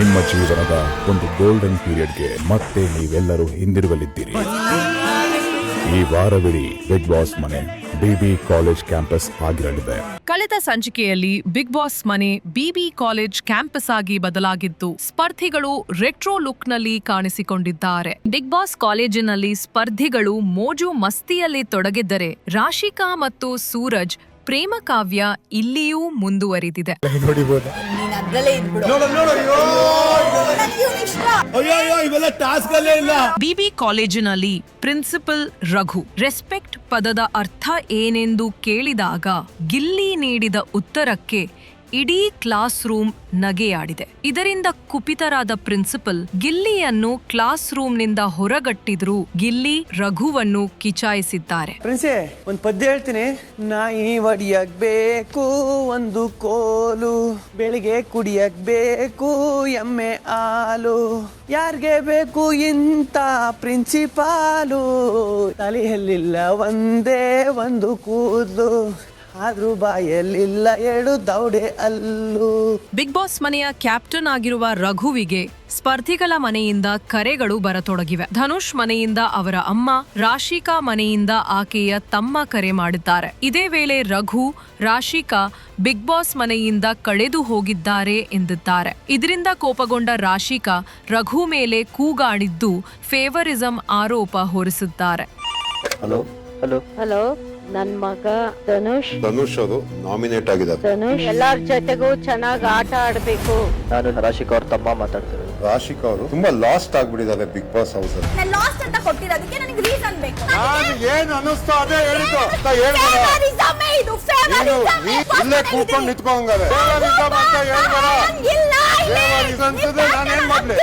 ನಿಮ್ಮ ಜೀವನದ ಒಂದು ಗೋಲ್ಡನ್ ಪೀರಿಯಡ್ಗೆ ಮತ್ತೆ ನೀವೆಲ್ಲರೂ ಹಿಂದಿರುಗಲಿದ್ದೀರಿ. ಈ ವಾರವಿಡೀ ಬಿಗ್ ಬಾಸ್ ಮನೆ ಬಿಬಿ ಕಾಲೇಜ್ ಕ್ಯಾಂಪಸ್ ಆಗಿರಲಿದೆ. ಕಳೆದ ಸಂಚಿಕೆಯಲ್ಲಿ ಬಿಗ್ ಬಾಸ್ ಮನೆ ಬಿಬಿ ಕಾಲೇಜ್ ಕ್ಯಾಂಪಸ್ ಆಗಿ ಬದಲಾಗಿದ್ದು ಸ್ಪರ್ಧಿಗಳು ರೆಟ್ರೋ ಲುಕ್ನಲ್ಲಿ ಕಾಣಿಸಿಕೊಂಡಿದ್ದಾರೆ. ಬಿಗ್ ಬಾಸ್ ಕಾಲೇಜಿನಲ್ಲಿ ಸ್ಪರ್ಧಿಗಳು ಮೋಜು ಮಸ್ತಿಯಲ್ಲಿ ತೊಡಗಿದ್ದರೆ ರಾಶಿಕಾ ಮತ್ತು ಸೂರಜ್ ಪ್ರೇಮ ಕಾವ್ಯ ಇಲ್ಲಿಯೂ ಮುಂದುವರಿದಿದೆ. ಬಿಬಿ ಕಾಲೇಜಿನಲ್ಲಿ ಪ್ರಿನ್ಸಿಪಲ್ ರಘು. ರೆಸ್ಪೆಕ್ಟ್ ಪದದ ಅರ್ಥ ಏನೆಂದು ಕೇಳಿದಾಗ ಗಿಲ್ಲಿ ನೀಡಿದ ಉತ್ತರಕ್ಕೆ ಇಡೀ ಕ್ಲಾಸ್ ರೂಮ್ ನಗೆಯಾಡಿದೆ. ಇದರಿಂದ ಕುಪಿತರಾದ ಪ್ರಿನ್ಸಿಪಲ್ ಗಿಲ್ಲಿಯನ್ನು ಕ್ಲಾಸ್ ರೂಮ್ನಿಂದ ಹೊರಗಟ್ಟಿದ್ರು ಗಿಲ್ಲಿ ರಘುವನ್ನು ಕಿಚಾಯಿಸಿದ್ದಾರೆ. ಒಂದ್ ಪದ್ಯ ಹೇಳ್ತೀನಿ. ನಾಯಿ ಒಡಿಯಕ್ ಬೇಕು ಒಂದು ಕೋಲು. ಬೆಳಿಗ್ಗೆ ಕುಡಿಯಕ್ ಬೇಕು ಎಮ್ಮೆ ಹಾಲು. ಯಾರ್ಗೆ ಬೇಕು ಇಂತ ಪ್ರಿನ್ಸಿಪಾಲು? ತಲೆಯಲ್ಲಿಲ್ಲ ಒಂದೇ ಒಂದು ಕೂದಲು. ಆದ್ರೂ ಬಾಯಲ್ಲಿಲ್ಲ ದೌಡೆ ಅಲ್ಲು. ಬಿಗ್ ಬಾಸ್ ಮನೆಯ ಕ್ಯಾಪ್ಟನ್ ಆಗಿರುವ ರಘುವಿಗೆ ಸ್ಪರ್ಧಿಗಳ ಮನೆಯಿಂದ ಕರೆಗಳು ಬರತೊಡಗಿವೆ. ಧನುಷ್ ಮನೆಯಿಂದ ಅವರ ಅಮ್ಮ ರಾಶಿಕಾ ಮನೆಯಿಂದ ಆಕೆಯ ತಮ್ಮ ಕರೆ ಮಾಡಿದ್ದಾರೆ ಇದೇ ವೇಳೆ ರಘು ರಾಶಿಕಾ ಬಿಗ್ ಬಾಸ್ ಮನೆಯಿಂದ ಕಳೆದು ಹೋಗಿದ್ದಾರೆ ಎಂದಿದ್ದಾರೆ ಇದರಿಂದ ಕೋಪಗೊಂಡ ರಾಶಿಕಾ ರಘು ಮೇಲೆ ಕೂಗಾಡಿದ್ದು ಫೇವರಿಸಂ ಆರೋಪ ಹೊರಿಸಿದ್ದಾರೆ ಹಲೋ ಹಲೋ ಹಲೋ ನನ್ ಮಗ ಧನುಷ್. ಧನುಷ್ ಅದು ನಾಮಿನೇಟ್ ಆಗಿದ್ದಾರೆ ಧನುಷ್. ಎಲ್ಲಾರ್ ಜೊತೆಗೂ ಚೆನ್ನಾಗಿ ಆಟ ಆಡ್ಬೇಕು. ನಾನು ರಾಶಿಕ್ ಅವ್ರ ತಮ್ಮ ಮಾತಾಡ್ತಿರೋದು. ರಾಶಿಕ್ ಅವರು ತುಂಬಾ ಲಾಸ್ಟ್ ಆಗ್ಬಿಟ್ಟಿದ್ದಾರೆ ಬಿಗ್ ಬಾಸ್ ಹೌಸ್ ಅಲ್ಲಿ. ನಾನು ಲಾಸ್ಟ್ ಅಂತ ಕೊಟ್ಟಿರೋದಕ್ಕೆ ನನಗೆ ರೀಸನ್ ಬೇಕು. ನಾನು ಏನು ಅನ್ನಿಸ್ತು ಅದೇ ಹೇಳಿದ್ದು ಅಂತ ಹೇಳ್ಬೇಡ. ಏ ಇದು ನೀನು. ನೀ ಇಲ್ಲೇ ಕೂತ್ಕೊಂಡು ನಿಂತ್ಕೊಂಗಾರೆ Favouritism ಅಂತ ಹೇಳ್ಬೇಡ. ಇಲ್ಲ. ಇಲ್ಲಿ. Favouritism ಅಂತಂದ್ರೆ ನಾನೇನ್ ಮಾಡ್ಲಿ?